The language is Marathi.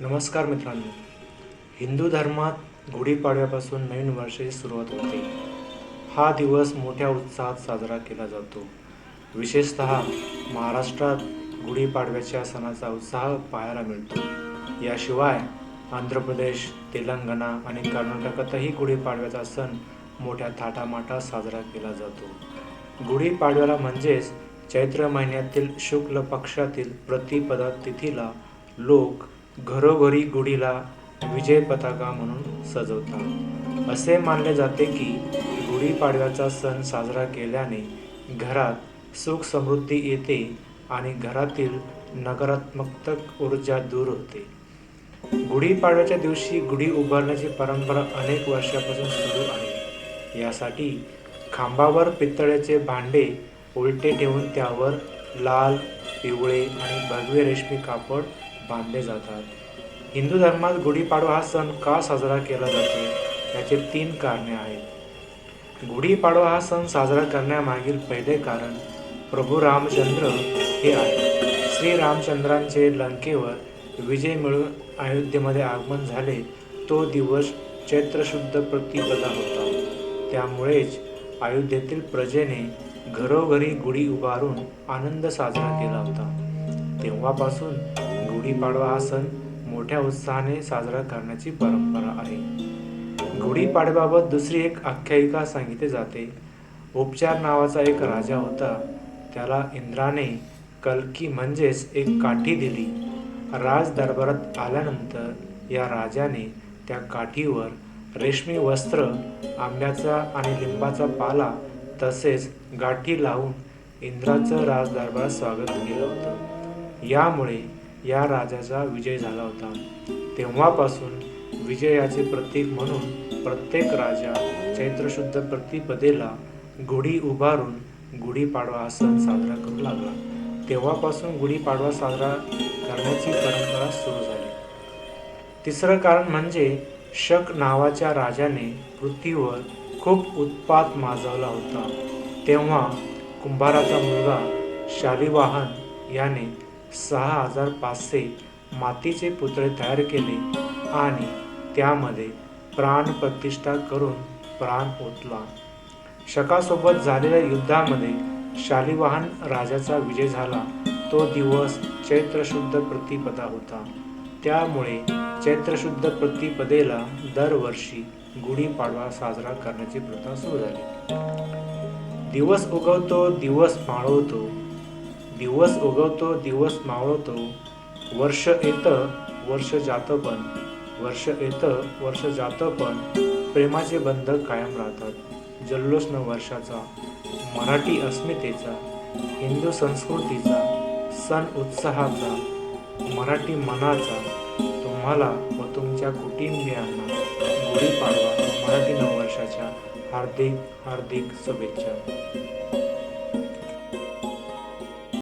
नमस्कार मित्रांनो. हिंदू धर्मात गुढीपाडव्यापासून नवीन वर्षाची सुरुवात होते. हा दिवस मोठ्या उत्साहात साजरा केला जातो. विशेषत महाराष्ट्रात गुढीपाडव्याच्या सणाचा उत्साह पाहायला मिळतो. याशिवाय आंध्र प्रदेश तेलंगणा आणि कर्नाटकातही गुढीपाडव्याचा सण मोठ्या थाटामाटात साजरा केला जातो. गुढीपाडव्याला म्हणजेच चैत्र महिन्यातील शुक्ल पक्षातील प्रतिपदा तिथीला लोक घरोघरी गुढीला विजय पताका म्हणून सजवतात. असे मानले जाते की गुढीपाडव्याचा सण साजरा केल्याने घरात सुख समृद्धी येते आणि घरातील नकारात्मक ऊर्जा दूर होते. गुढीपाडव्याच्या दिवशी गुढी उभारण्याची परंपरा अनेक वर्षापासून सुरू आहे. यासाठी खांबावर पितळेचे भांडे उलटे ठेवून त्यावर लाल पिवळे आणि भगवे रेशमी कापड बांधले जातात. हिंदू धर्मात गुढीपाडवा हा सण का साजरा केला जातो याचे तीन कारणे आहेत. गुढीपाडवा हा सण साजरा करण्यामागील पहिले कारण प्रभू रामचंद्र हे आहे श्री रामचंद्रांचे लंकेवर विजय मिळून अयोध्येमध्ये आगमन झाले तो दिवस चैत्रशुद्ध प्रतिपदा होता. त्यामुळेच अयोध्येतील प्रजेने घरोघरी गुढी उभारून आनंद साजरा केला होता. तेव्हापासून गुढीपाडवा हा सण मोठ्या उत्साहाने साजरा करण्याची परंपरा आहे. गुढीपाडव्याबाबत दुसरी एक आख्यायिका सांगितली जाते. उपचार नावाचा एक राजा होता. त्याला इंद्राने कलकी म्हणजेच एक काठी दिली. राज दरबारात आल्यानंतर या राजाने त्या काठीवर रेशमी वस्त्र आंब्याचा आणि लिंबाचा पाला तसेच गाठी लावून इंद्राचं राजदरबारात स्वागत केलं होतं. यामुळे या राजाचा विजय झाला होता. तेव्हापासून विजयाचे प्रतीक म्हणून प्रत्येक राजा चैत्रशुद्ध प्रतिपदेला गुढी उभारून गुढीपाडवा हा सण साजरा करू लागला. तेव्हापासून गुढीपाडवा साजरा करण्याची परंपरा सुरू झाली. तिसरं कारण म्हणजे शक नावाच्या राजाने पृथ्वीवर खूप उत्पात माजवला होता. तेव्हा कुंभाराचा मुलगा शालिवाहन याने सहा हजार पाचशे मातीचे पुतळे तयार केले आणि त्यामध्ये प्राण प्रतिष्ठा करून प्राण ओतला. शकासोबत झालेल्या युद्धामध्ये शालिवाहन राजाचा विजय झाला. तो दिवस चैत्रशुद्ध प्रतिपदा होता. त्यामुळे चैत्रशुद्ध प्रतिपदेला दरवर्षी गुढीपाडवा साजरा करण्याची प्रथा सुरू झाली. दिवस उगवतो दिवस माळवतो दिवस उगवतो दिवस मावळतो वर्ष येतं वर्ष जातं पण वर्ष येतं वर्ष जातं पण प्रेमाचे बंध कायम राहतात. जल्लोष न वर्षाचा मराठी अस्मितेचा हिंदू संस्कृतीचा सण उत्साहाचा मराठी मनाचा तुम्हाला व तुमच्या कुटुंबियांना गुढीपाडवा मराठी नववर्षाच्या हार्दिक हार्दिक शुभेच्छा.